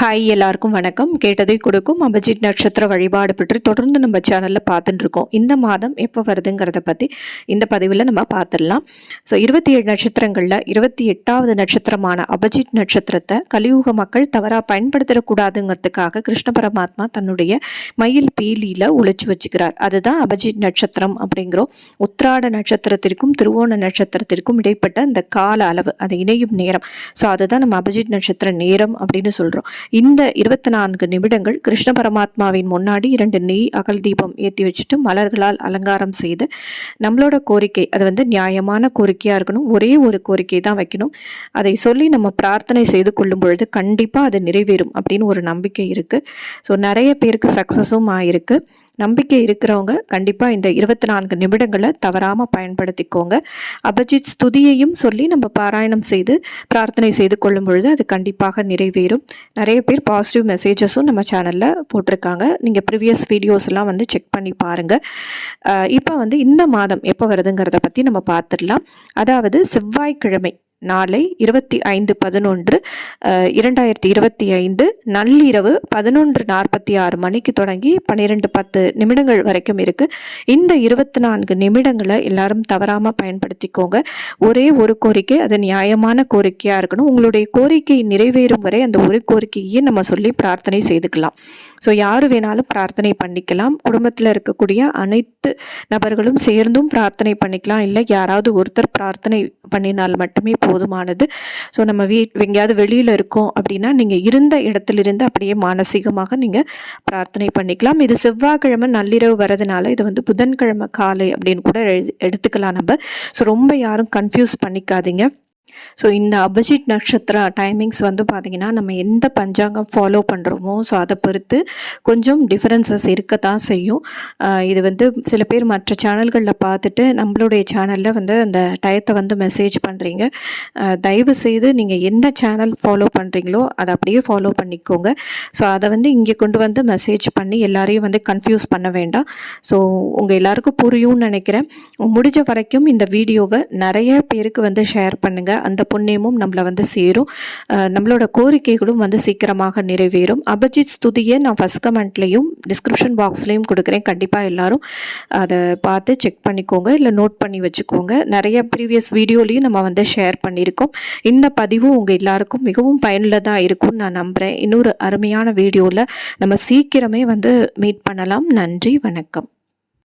Hi எல்லாருக்கும் வணக்கம். கேட்டதை கொடுக்கும் அபிஜித் நட்சத்திர வழிபாடு பற்றி தொடர்ந்து நம்ம சேனலில் பார்த்துட்டு இருக்கோம். இந்த மாதம் எப்போ வருதுங்கிறத பற்றி இந்த பதிவில் நம்ம பார்த்துடலாம். ஸோ இருபத்தி ஏழு நட்சத்திரங்களில் இருபத்தி எட்டாவது நட்சத்திரமான அபிஜித் நட்சத்திரத்தை கலியுக மக்கள் தவறாக பயன்படுத்திடக்கூடாதுங்கிறதுக்காக கிருஷ்ண பரமாத்மா தன்னுடைய மயில் பீலியில் ஒழிச்சு வச்சுக்கிறார். அதுதான் அபிஜித் நட்சத்திரம் அப்படிங்கிறோம் உத்ராட நட்சத்திரத்திற்கும் திருவோண நட்சத்திரத்திற்கும் இடைப்பட்ட இந்த கால அளவு அது இணையும் நேரம். ஸோ அதுதான் நம்ம அபிஜித் நட்சத்திர நேரம் அப்படின்னு சொல்கிறோம் இந்த இருபத்தி நான்கு நிமிடங்கள் கிருஷ்ண பரமாத்மாவின் முன்னாடி இரண்டு நெய் அகல் தீபம் ஏற்றி வச்சுட்டு மலர்களால் அலங்காரம் செய்து நம்மளோட கோரிக்கை அது வந்து நியாயமான கோரிக்கையாக இருக்கணும். ஒரே ஒரு கோரிக்கை தான் வைக்கணும். அதை சொல்லி நம்ம பிரார்த்தனை செய்து கொள்ளும் பொழுது கண்டிப்பாக அது நிறைவேறும் அப்படின்னு ஒரு நம்பிக்கை இருக்குது ஸோ நிறைய பேருக்கு சக்ஸஸும் ஆயிருக்கு. நம்பிக்கை இருக்கிறவங்க கண்டிப்பாக இந்த இருபத்தி நான்கு நிமிடங்களை தவறாமல் பயன்படுத்திக்கோங்க. அபஜித் ஸ்துதியையும் சொல்லி நம்ம பாராயணம் செய்து பிரார்த்தனை செய்து கொள்ளும் பொழுது அது கண்டிப்பாக நிறைவேறும். நிறைய பேர் பாசிட்டிவ் மெசேஜஸும் நம்ம சேனலில் போட்டிருக்காங்க. நீங்கள் ப்ரீவியஸ் வீடியோஸ் எல்லாம் வந்து செக் பண்ணி பாருங்கள் இப்போ வந்து இந்த மாதம் எப்போ வருதுங்கிறத பற்றி நம்ம பார்த்துடலாம். அதாவது செவ்வாய்க்கிழமை. நாளை இருபத்தி ஐந்து பதினொன்று இரண்டாயிரத்தி இருபத்தி ஐந்து நள்ளிரவு பதினொன்று நாற்பத்தி ஆறு மணிக்கு தொடங்கி பன்னிரெண்டு பத்து நிமிடங்கள் வரைக்கும் இருக்குது இந்த இருபத்தி நான்கு நிமிடங்களை எல்லாரும் தவறாமல் பயன்படுத்திக்கோங்க. ஒரே ஒரு கோரிக்கை அது நியாயமான கோரிக்கையாக இருக்கணும். உங்களுடைய கோரிக்கை நிறைவேறும் வரை அந்த ஒரு கோரிக்கையே நம்ம சொல்லி பிரார்த்தனை செய்துக்கலாம். ஸோ யார் வேணாலும் பிரார்த்தனை பண்ணிக்கலாம். குடும்பத்தில் இருக்கக்கூடிய அனைத்து நபர்களும் சேர்ந்தும் பிரார்த்தனை பண்ணிக்கலாம். இல்லை யாராவது ஒருத்தர் பிரார்த்தனை பண்ணினால் மட்டுமே போதுமானது. ஸோ நம்ம வீ எங்கேயாவது வெளியில் இருக்கோம் அப்படின்னா நீங்கள் இருந்த இடத்துலிருந்து அப்படியே மானசீகமாக நீங்கள் பிரார்த்தனை பண்ணிக்கலாம். இது செவ்வாய்க்கிழமை நள்ளிரவு வரதுனால இது வந்து புதன்கிழமை காலை அப்படின்னு கூட எடுத்துக்கலாம் நம்ம. ஸோ ரொம்ப யாரும் கன்ஃபியூஸ் பண்ணிக்காதீங்க. ஸோ இந்த அபிஜித் நட்சத்திர டைமிங்ஸ் வந்து பார்த்திங்கன்னா நம்ம எந்த பஞ்சாங்கம் ஃபாலோ பண்ணுறோமோ ஸோ அதை பொறுத்து கொஞ்சம் டிஃப்ரென்சஸ் இருக்க தான் செய்யும் இது வந்து சில பேர் மற்ற சேனல்களில் பார்த்துட்டு நம்மளுடைய சேனலில் வந்து அந்த டயத்தை வந்து மெசேஜ் பண்ணுறீங்க தயவு செய்து நீங்கள் எந்த சேனல் ஃபாலோ பண்ணுறீங்களோ அதை அப்படியே ஃபாலோ பண்ணிக்கோங்க. ஸோ அதை வந்து இங்கே கொண்டு வந்து மெசேஜ் பண்ணி எல்லாரையும் வந்து கன்ஃபியூஸ் பண்ண வேண்டாம். ஸோ உங்கள் எல்லாருக்கும் புரியும்னு நினைக்கிறேன். முடிஞ்ச வரைக்கும் இந்த வீடியோவை நிறைய பேருக்கு வந்து ஷேர் பண்ணுங்கள் அந்த புண்ணியமும் நம்மளை வந்து சேரும். நம்மளோட கோரிக்கைகளும் வந்து சீக்கிரமாக நிறைவேறும். அபிஜித் ஸ்துதியை நான் ஃபஸ்ட் கமெண்ட்லேயும் டிஸ்கிரிப்ஷன் பாக்ஸ்லேயும் கொடுக்குறேன். கண்டிப்பாக எல்லாரும் அதை பார்த்து செக் பண்ணிக்கோங்க. இல்லை நோட் பண்ணி வச்சுக்கோங்க. நிறைய ப்ரீவியஸ் வீடியோலையும் நம்ம வந்து ஷேர் பண்ணியிருக்கோம். இந்த பதிவு உங்கள் எல்லாருக்கும் மிகவும் பயனுள்ளதாக இருக்கும்னு நான் நம்புகிறேன் இன்னொரு அருமையான வீடியோவில் நம்ம சீக்கிரமே வந்து மீட் பண்ணலாம். நன்றி வணக்கம்.